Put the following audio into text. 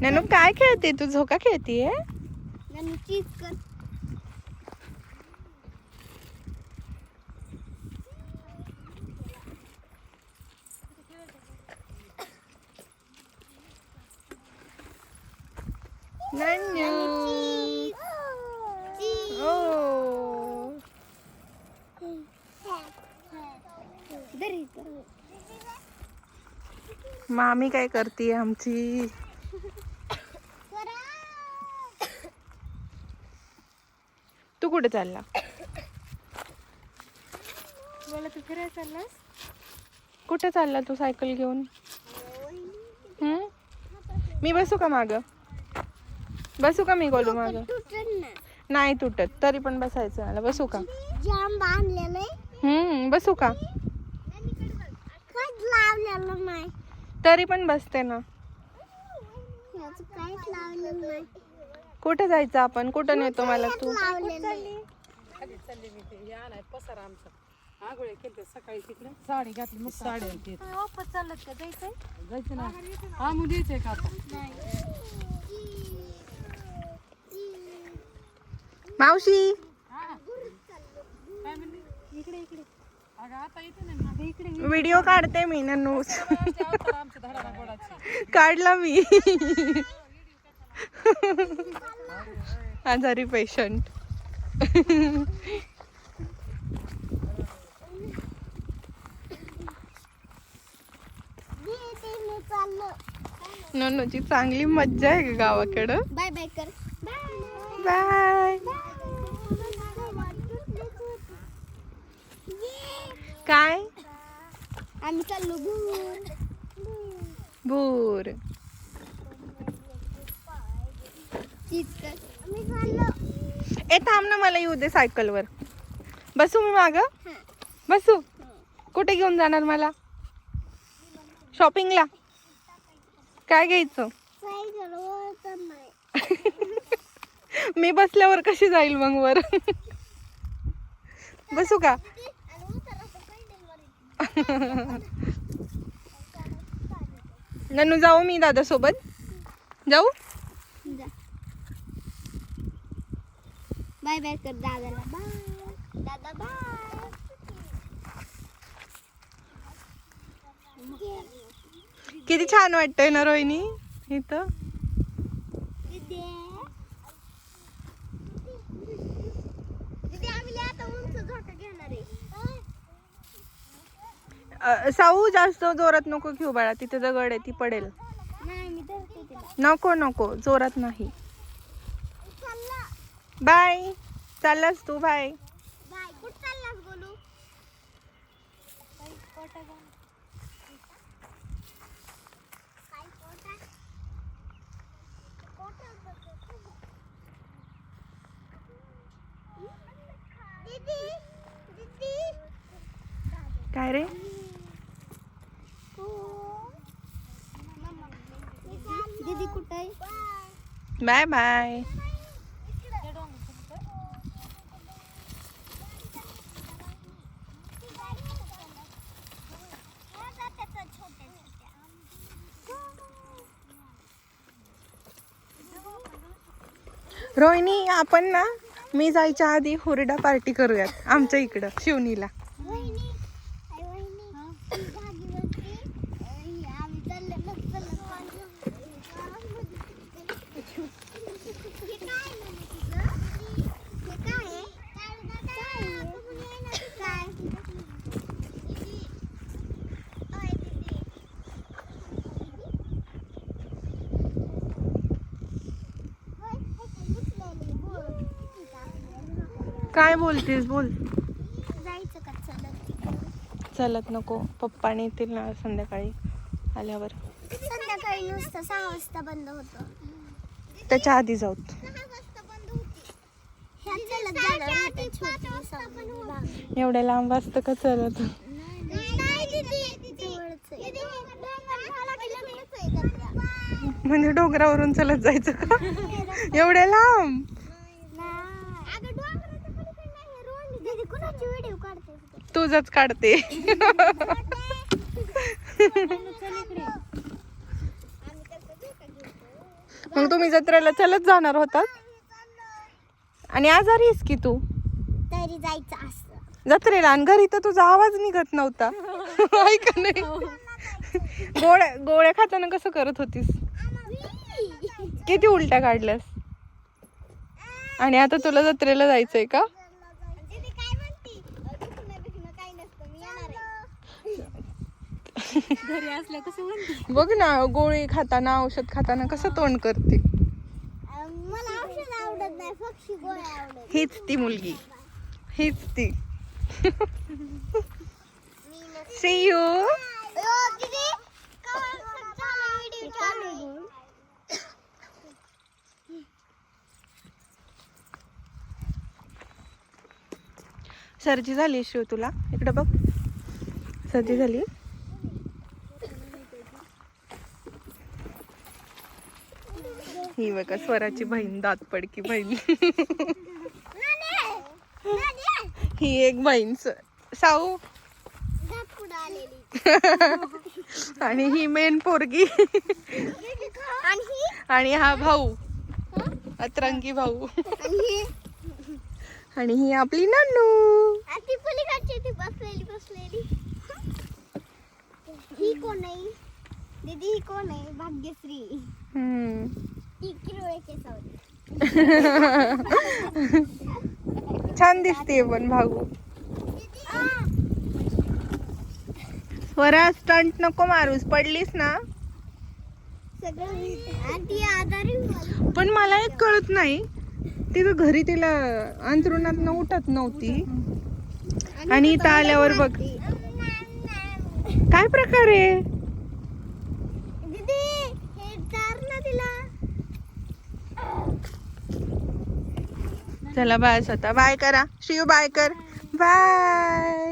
ननू काय खेळते? तू झोका खेळतीये? ननू मामी काय करते आमची? तू कुठे चालला? बोला तू फिरायला चाललास? कुठे चालला तू सायकल घेऊन? हम्म? मी बसू का माग? बसू का मी गोलू माग? नाही तुटत तरी पण बसायचं मला. बसू का? जाम बांधलेलं आहे. हम्म बसू का? लावलेलं नाही. तरी पण बसते ना. याचं काहीच लावलेलं नाही. कुठे जायचं आपण? कुठं नेतो मला तू? लावलेलं आहे. सकाळी तिकडे. साडी घातली मग साडी. आणते वापस चालत का? जायचंय? जायचं ना. हा मग द्यायचंय का आता? मावशी. इकडे इकडे. व्हिडिओ काढते मी नन्नू. आमच्या धडाला गोडाची. काढला मी. आजारी पेशंट मी येते, मी चाललो नन्नूची चांगली मज्जा आहे गावाकडं. बाय बाय कर. Bye bye. काय? आम्ही चाललो भूर भूर ए थांब ना मला येऊ दे सायकलवर. बसू मी माग? बसू. कुठे घेऊन जाणार मला? शॉपिंगला? काय घ्यायचं? मी बसल्यावर कशी जाईल मग वर? बसू का? नन्नू जाऊ मी दादा सोबत. जाऊ? जा. बाय बाय कर दादाला. बाय. दादा बाय. किती छान वाटतंय ना रोहिणी इथं दीदी दीदी आम्ही लय आता उंच झोका घेणार आहे अ, साऊ जास्त जोरात नको घेऊ बाळा तिथे दगड आहे ती पडेल. नाही मी धरते तिला. नको नको जोरात नाही. चालला बाय चाललास तू बाय. बाय कुठं चाललास गोलू? काही कोटा घाल. काही कोटा? कोटा बघ. दीदी दीदी. काय रे दीदी कुठं आहे बाय. बाय रोहिणी आपण ना मी जायच्या आधी हुरडा पार्टी करूयात आमच्या इकडं शिवनीला वहिनी आई वहिनी ती जागेवरती, अं, आम्ही चाललो मग चाललो पाणी. हे काय आहे मम्मी तुझं? हे काय आहे? काय आहे? काय? दीदी. ओय, दीदी. होय, हे काय घुसलेली बोल. काय बोलतेस बोल. जायचं का? चलत? चलत नको. पप्पाने येतील ना संध्याकाळी आल्यावर. संध्याकाळी नुसतं सहा वाजता बंद होतं. त्याच्या आधी जाऊ ह्या चलत जाणार होत्या छोटी सावली भाग. एवढ्या लांब असतं का चलत? जवळच आहे. म्हणजे डोंगरावरून चलत जायचं का? एवढ्या लांब अगं, डोंगराच्या पलीकडे नाही, रोड आहे. दीदी, कुणाची व्हिडिओ काढते तुझच काढते. मग तुम्ही जत्रेला चलत जाणार होतात? आणि आजारी आहेस की तू? तरी जायचं असं. जत्रेला आणि घरी तर तुझा आवाज निघत नव्हता. ऐक नाही गोळ्या गोळ्या खाताना कसं करत होतीस? किती उलट्या काढल्यास? आणि आता तुला जत्रेला जायचंय का दीदी काय म्हणती दुखणं बिखणं काही नसतं मी येणार आहे घरी असल्या कसं म्हणते? बघ ना गोळी खाताना औषध खाताना कसं तोंड करते. मला औषध आवडत नाही फक्त गोळ्या आवडत हीच ती मुलगी. हीच ती. सी यू दीदी व्हिडिओ चालू आहे. सर्दी झाली शिव तुला. इकडे बघ. सर्दी झाली ही बघा स्वराची बहीण दात पडकी बहीण. ही एक बहीण साऊ. आणि ही मेन पोरगी. आणि ही भाऊ. अतरंगी भाऊ. आणि ही आपली नानू ही कोण आहे? दीदी ही कोण आहे? भाग्यश्री. हम्म. छान दिसते पण भाऊ. स्वरा स्टंट नको मारूस पडलीस ना. पण मला एक कळत नाही तिथं घरी तिला अंतरुणात उठत नव्हती. आणि इथं आल्यावर बघ. काय प्रकार आहे दीदी हे चार ना तिला चला बाय स्वतः बाय करा. शिव बाय कर. बाय